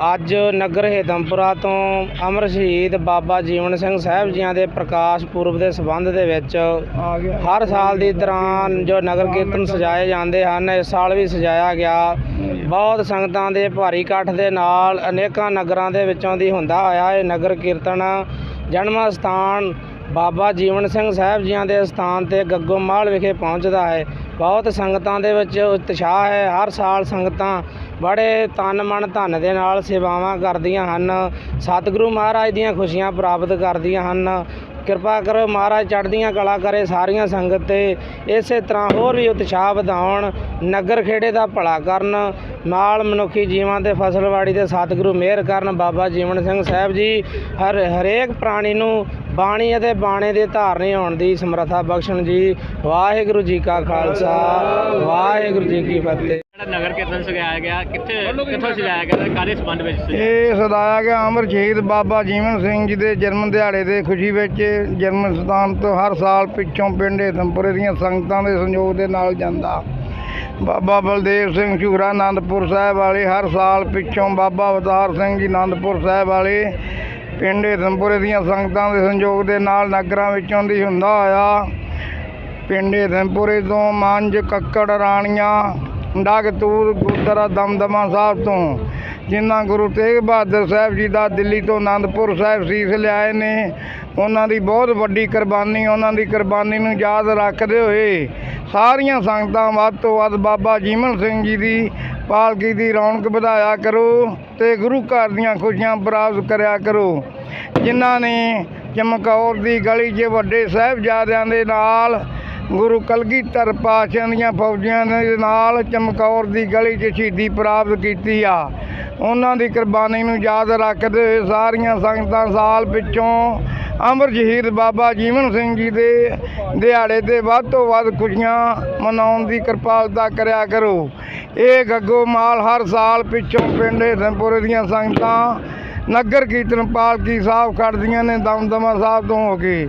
ਅੱਜ ਨਗਰ ਹੇਦਮਪੁਰਾ ਤੋਂ ਅਮਰ ਸ਼ਹੀਦ ਬਾਬਾ ਜੀਵਨ ਸਿੰਘ ਸਾਹਿਬ ਜੀਆਂ ਦੇ ਪ੍ਰਕਾਸ਼ ਪੁਰਬ ਦੇ ਸੰਬੰਧ ਦੇ ਵਿੱਚ ਹਰ ਸਾਲ ਦੀ ਦੌਰਾਨ ਜੋ ਨਗਰ ਕੀਰਤਨ ਸਜਾਏ ਜਾਂਦੇ ਹਨ ਇਸ ਸਾਲ ਵੀ ਸਜਾਇਆ ਗਿਆ। ਬਹੁਤ ਸੰਗਤਾਂ ਦੇ ਭਾਰੀ ਇਕੱਠ ਦੇ ਨਾਲ ਅਨੇਕਾਂ ਨਗਰਾਂ ਦੇ ਵਿੱਚੋਂ ਦੀ ਹੁੰਦਾ ਹੋਇਆ ਇਹ ਨਗਰ ਕੀਰਤਨ। ਜਨਮ ਸਥਾਨ ਬਾਬਾ ਜੀਵਨ ਸਿੰਘ ਸਾਹਿਬ ਜੀਆਂ ਦੇ ਸਥਾਨ ਤੇ ਗੱਗੋਮਾਲ ਵਿਖੇ ਪਹੁੰਚਦਾ ਹੈ। ਬਹੁਤ ਸੰਗਤਾਂ ਦੇ ਵਿੱਚ ਉਤਸ਼ਾਹ ਹੈ। ਹਰ ਸਾਲ ਸੰਗਤਾਂ ਬੜੇ ਤਨ ਮਨ ਧਨ ਦੇ ਨਾਲ ਸੇਵਾਵਾਂ ਕਰਦੀਆਂ ਹਨ। ਸਤਿਗੁਰੂ ਮਹਾਰਾਜ ਦੀਆਂ ਖੁਸ਼ੀਆਂ ਪ੍ਰਾਪਤ ਕਰਦੀਆਂ ਹਨ। ਕਿਰਪਾ ਕਰੋ ਮਹਾਰਾਜ ਚੜ੍ਹਦੀਆਂ ਕਲਾ ਕਰੇ ਸਾਰੀਆਂ ਸੰਗਤ ਤੇ। ਇਸੇ ਤਰ੍ਹਾਂ ਹੋਰ ਵੀ ਉਤਸ਼ਾਹ ਵਧਾਉਣ, ਨਗਰ ਖੇੜੇ ਦਾ ਭਲਾ ਕਰਨ, ਨਾਲ ਮਨੁੱਖੀ ਜੀਵਾਂ ਤੇ ਫਸਲਵਾੜੀ ਤੇ ਸਤਿਗੁਰੂ ਮਿਹਰ ਕਰਨ ਬਾਬਾ ਜੀਵਨ ਸਿੰਘ ਸਾਹਿਬ ਜੀ, ਹਰ ਹਰੇਕ ਪ੍ਰਾਣੀ ਨੂੰ ਬਾਣੀ ਅਤੇ ਬਾਣੇ ਦੇ ਧਾਰਨੇ ਹੋਣ ਦੀ ਸਮਰੱਥਾ ਬਖਸ਼ਣ ਜੀ। ਵਾਹਿਗੁਰੂ ਜੀ ਕਾ ਖਾਲਸਾ, ਵਾਹਿਗੁਰੂ ਜੀ ਕੀ ਫਤਿਹ। ਨਗਰ ਕੀਰਤਨ ਸਜਾਇਆ ਗਿਆ। ਕਿੱਥੇ ਕਿੱਥੋਂ ਸਜਾਇਆ ਗਿਆ ਤੇ ਕਾਦੇ ਸੰਬੰਧ ਵਿੱਚ ਸਜਾਇਆ ਇਹ ਸਦਾਇਆ ਗਿਆ ਅਮਰ ਸ਼ਹੀਦ ਬਾਬਾ ਜੀਵਨ ਸਿੰਘ ਜੀ ਦੇ ਜਨਮ ਦਿਹਾੜੇ ਦੇ ਖੁਸ਼ੀ ਵਿੱਚ। ਜਨਮ ਸਥਾਨ ਤੋਂ ਹਰ ਸਾਲ ਪਿੱਛੋਂ ਪਿੰਡ ਏਧਮਪੁਰੇ ਦੀਆਂ ਸੰਗਤਾਂ ਦੇ ਸੰਯੋਗ ਦੇ ਨਾਲ ਜਾਂਦਾ। ਬਾਬਾ ਬਲਦੇਵ ਸਿੰਘ ਝੂਰਾ ਆਨੰਦਪੁਰ ਸਾਹਿਬ ਵਾਲੇ ਹਰ ਸਾਲ ਪਿੱਛੋਂ ਬਾਬਾ ਅਵਤਾਰ ਸਿੰਘ ਜੀ ਆਨੰਦਪੁਰ ਸਾਹਿਬ ਵਾਲੇ ਪਿੰਡ ਏਧਮਪੁਰੇ ਦੀਆਂ ਸੰਗਤਾਂ ਦੇ ਸੰਯੋਗ ਦੇ ਨਾਲ ਨਗਰਾਂ ਵਿੱਚੋਂ ਦੀ ਹੁੰਦਾ ਹੋਇਆ ਪਿੰਡ ਏਧਮਪੁਰੇ ਤੋਂ ਮੰਝ ਕੱਕੜ, ਰਾਣੀਆਂ ਡਗਤੂਰ ਗੁਰਦੁਆਰਾ ਦਮਦਮਾ ਸਾਹਿਬ ਤੋਂ ਜਿਨ੍ਹਾਂ ਗੁਰੂ ਤੇਗ ਬਹਾਦਰ ਸਾਹਿਬ ਜੀ ਦਾ ਦਿੱਲੀ ਤੋਂ ਆਨੰਦਪੁਰ ਸਾਹਿਬ ਸੀਸ ਲਿਆਏ ਨੇ, ਉਹਨਾਂ ਦੀ ਬਹੁਤ ਵੱਡੀ ਕੁਰਬਾਨੀ, ਉਹਨਾਂ ਦੀ ਕੁਰਬਾਨੀ ਨੂੰ ਯਾਦ ਰੱਖਦੇ ਹੋਏ ਸਾਰੀਆਂ ਸੰਗਤਾਂ ਵੱਧ ਤੋਂ ਵੱਧ ਬਾਬਾ ਜੀਵਨ ਸਿੰਘ ਜੀ ਦੀ ਪਾਲਕੀ ਦੀ ਰੌਣਕ ਵਧਾਇਆ ਕਰੋ ਤੇ ਗੁਰੂ ਘਰ ਦੀਆਂ ਖੁਸ਼ੀਆਂ ਪ੍ਰਾਪਤ ਕਰਿਆ ਕਰੋ। ਜਿਨ੍ਹਾਂ ਨੇ ਚਮਕੌਰ ਦੀ ਗਲੀ 'ਚ ਵੱਡੇ ਸਾਹਿਬਜ਼ਾਦਿਆਂ ਦੇ ਨਾਲ ਗੁਰੂ ਕਲਗੀਧਰ ਪਾਤਸ਼ਾਹ ਦੀਆਂ ਫੌਜੀਆਂ ਦੇ ਨਾਲ ਚਮਕੌਰ ਦੀ ਗਲੀ 'ਚ ਸ਼ਹੀਦੀ ਪ੍ਰਾਪਤ ਕੀਤੀ ਆ। ਉਹਨਾਂ ਦੀ ਕੁਰਬਾਨੀ ਨੂੰ ਯਾਦ ਰੱਖਦੇ ਹੋਏ ਸਾਰੀਆਂ ਸੰਗਤਾਂ ਸਾਲ ਪਿੱਛੋਂ ਅਮਰ ਸ਼ਹੀਦ ਬਾਬਾ ਜੀਵਨ ਸਿੰਘ ਜੀ ਦੇ ਦਿਹਾੜੇ ਤੇ ਵੱਧ ਤੋਂ ਵੱਧ ਖੁਸ਼ੀਆਂ ਮਨਾਉਣ ਦੀ ਕਿਰਪਾਲਤਾ ਕਰਿਆ ਕਰੋ। ਇਹ ਗੱਗੋ ਮਾਲ ਹਰ ਸਾਲ ਪਿੱਛੋਂ ਪਿੰਡ ਹਿੰਦਪੁਰ ਦੀਆਂ ਸੰਗਤਾਂ ਨਗਰ ਕੀਰਤਨ ਪਾਲਕੀ ਸਾਹਿਬ ਖੜਦੀਆਂ ਨੇ, ਦਮਦਮਾ ਸਾਹਿਬ ਤੋਂ ਹੋ ਕੇ।